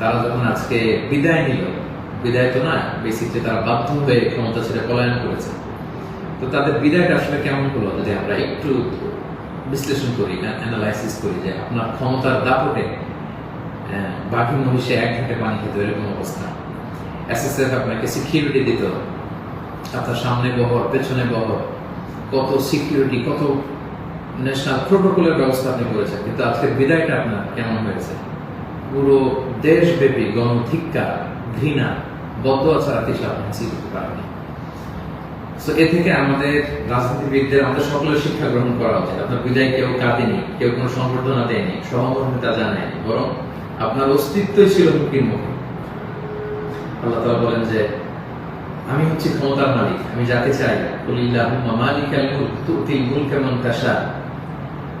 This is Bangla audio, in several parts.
তারা যখন আজকে বিদায় নিল, বিদায় তো না বেসিকলি তারা বাধ্য হয়ে ক্ষমতা ছেড়ে পলায়ন করেছে। তো তাদের বিদায়টা আসলে কেমন হলো যদি আমরা একটু বিশ্লেষণ করি অ্যানালাইসিস করি যে আপনার ক্ষমতার দাপটে বাকি মহিষে এক ঘাটে পানি খেতে, এরকম অবস্থা। এসএসএফ আপনাকে সিকিউরিটি দিত। আপনার সামনে বহর, পেছনে বহর, কত সিকিউরিটি কত ন্যাশনাল প্রোটোকলের ব্যবস্থা আপনি করেছেন। কিন্তু আজকের বিদায়টা আপনার কেমন হয়েছে? পুরো দেশব্যাপী গণধিক্কা ঘৃণা বদয়া ছাড়া কিছু আপনি হাসিল করতে পারেননি তো এ থেকে আমাদের রাজনীতিবিদদের, আমাদের সকলের শিক্ষা গ্রহণ করা উচিত। আপনার বিদায় কেউ কাঁদেনি কেউ কোনো সংবর্ধনা দেয়নি সহমর্মিতা জানায়নি বরং আপনার অস্তিত্বই ছিল হুমকির মুখে। আল্লাহ তাআলা বলেন যে, আমি হচ্ছি ক্ষমতার মালিক, আমি যাকে চাই, কুলিল্লাহুম্মা মালিকাল মুলক তুতিল মুলকা মান তাশা।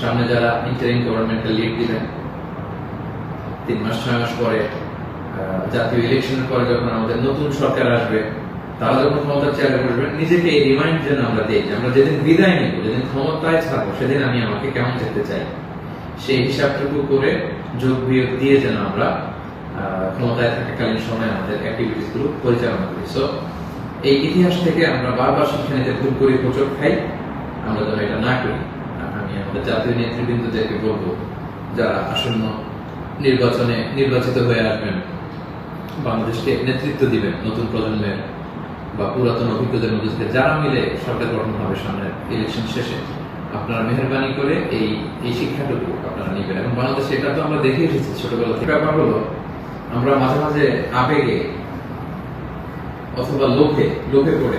সামনে যারা ইন্টারিম গভর্নমেন্টের লিড দিবেন, তিন মাস, ছয় মাস পরে জাতীয় ইলেকশনের পরে যখন আমাদের নতুন সরকার আসবে, তারা যখন ক্ষমতার চেয়ারে বসবেন, নিজেকে এই রিমাইন্ড যেন আমরা দিই আমরা যেদিন বিদায় নিব, যেদিন ক্ষমতায় থাকব, সেদিন আমি আমাকে কেমন যেতে চাই? সেই হিসাবটুকু করে যোগ বিয়োগ দিয়ে যেন আমরা ক্ষমতায় থাকাকালীন সময় আমাদের অ্যাক্টিভিটিসগুলো পরিচালনা করি। সো এই ইতিহাস থেকে আমরা বারবার শিক্ষা নিতে ভুল করে হোচট খাই, আমরা যেন এটা না করি। জাতীয় নেতৃবৃন্দদেরকে বলব, যারা আসন্ন নির্বাচনে নির্বাচিত হয়ে আসবেন। বাংলাদেশকে নেতৃত্ব দিবেন নতুন প্রজন্মের বা পুরাতন অভিজ্ঞদের মধ্যে যারা মিলে সরকার গঠন হবে সামনের ইলেকশন শেষে, আপনারা মেহরবানি করে এই এই শিক্ষাটুকু আপনারা নেবেন। এবং বাংলাদেশে এটা তো আমরা দেখে এসেছি ছোটবেলা থেকে। ব্যাপার হলো, আমরা মাঝে মাঝে আবেগে অথবা লোভে লোভে পড়ে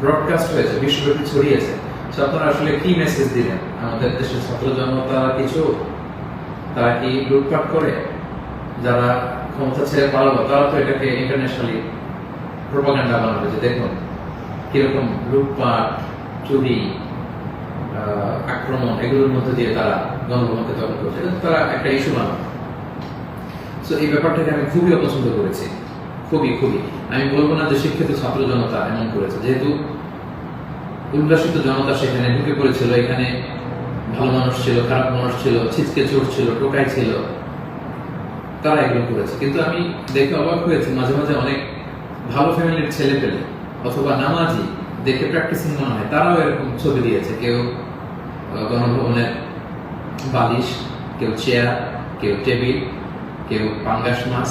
ব্রডকাস্ট হয়েছে, বিশ্বব্যাপী ছড়িয়েছে। তো আপনারা আসলে কি মেসেজ দিলেন? আমাদের দেশের ছাত্র জনতা কিছু? তারা কি লুটপাট করে? যারা ক্ষমতা ছেড়ে পালালো, তারা তো এটাকে ইন্টারন্যাশনালি প্রোপাগান্ডা বানাবে। যে দেখুন, কীরকম লুটপাট, চুরি আক্রমণ, এগুলোর মধ্যে দিয়ে তারা গণভবনকে দখল করছে। তারা একটা ইস্যু বানাবে। তো এই ব্যাপারটাকে আমি খুবই অপছন্দ করেছি। খুবই খুবই। আমি বলব না যে শিক্ষিত ছাত্র জনতা এমন করেছে। যেহেতু উল্লাসিত জনতা সেখানে ঢুকে পড়েছিল, এখানে ভালো মানুষ ছিল, খারাপ মানুষ ছিল, ছিচকে চোর ছিল, টোকাই ছিল, তারা এগুলো করেছে। কিন্তু আমি দেখে অবাক হয়েছি, মাঝে মাঝে অনেক ভালো ফ্যামিলির ছেলে পেলে অথবা নামাজি দেখে প্র্যাকটিসিং মনে হয়, তারাও এরকম ছবি দিয়েছে। কেউ গণভবনের বালিশ, কেউ চেয়ার কেউ টেবিল কেউ পাঙ্গাস মাছ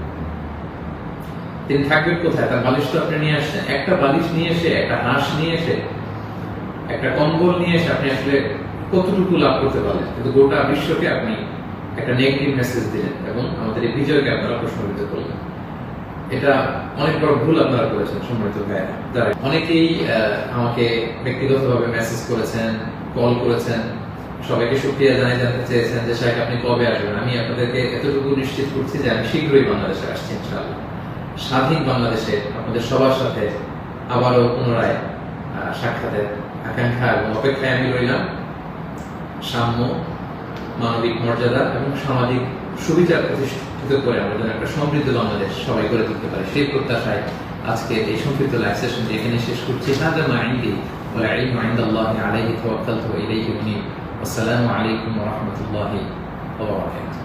তিনি থাকবেন কোথায়? তার বালিশ তো আপনি নিয়ে আসছেন। একটা বালিশ নিয়ে এসে, একটা হাঁস নিয়ে এসে, একটা কম্বল নিয়ে এসে আপনি আসলে কতটুকু লাভ করতে পারলেন? কিন্তু গোটা বিশ্বকে আপনি একটা নেগেটিভ মেসেজ দিলেন এবং আমাদের এই বিজয়কে আপনারা প্রশ্নবিদ্ধ করলেন। এটা অনেক বড় ভুল আপনারা করেছেন, সম্মানিত ভাইয়া যারা অনেকেই আমাকে ব্যক্তিগতভাবে মেসেজ করেছেন কল করেছেন। সবাইকে সুক্রিয়া জানাই জানতে চেয়েছেন যে শাহেখ আপনি কবে আসবেন? আমি আপনাদেরকে এতটুকু নিশ্চিত করছি যে আমি শীঘ্রই বাংলাদেশে আসছি, ইনশাআল্লাহ। স্বাধীন বাংলাদেশে আপনাদের সবার সাথে আবারও পুনরায় আহ, সাক্ষাতের আকাঙ্ক্ষা এবং অপেক্ষায় আমি রইলাম সাম্য মানবিক মর্যাদা এবং সামাজিক সুবিচার প্রতিষ্ঠিত করে আমরা যেন একটা সমৃদ্ধ বাংলাদেশ সবাই করে তুলতে পারি সেই প্রত্যাশায় আজকে এই সংক্ষিপ্ত লাইভ সেশনটি এখানে শেষ করছি হাজা মাইন্দি والعلم عند الله عليه توكلت وإليه أنيب والسلام عليكم ورحمة الله وبركاته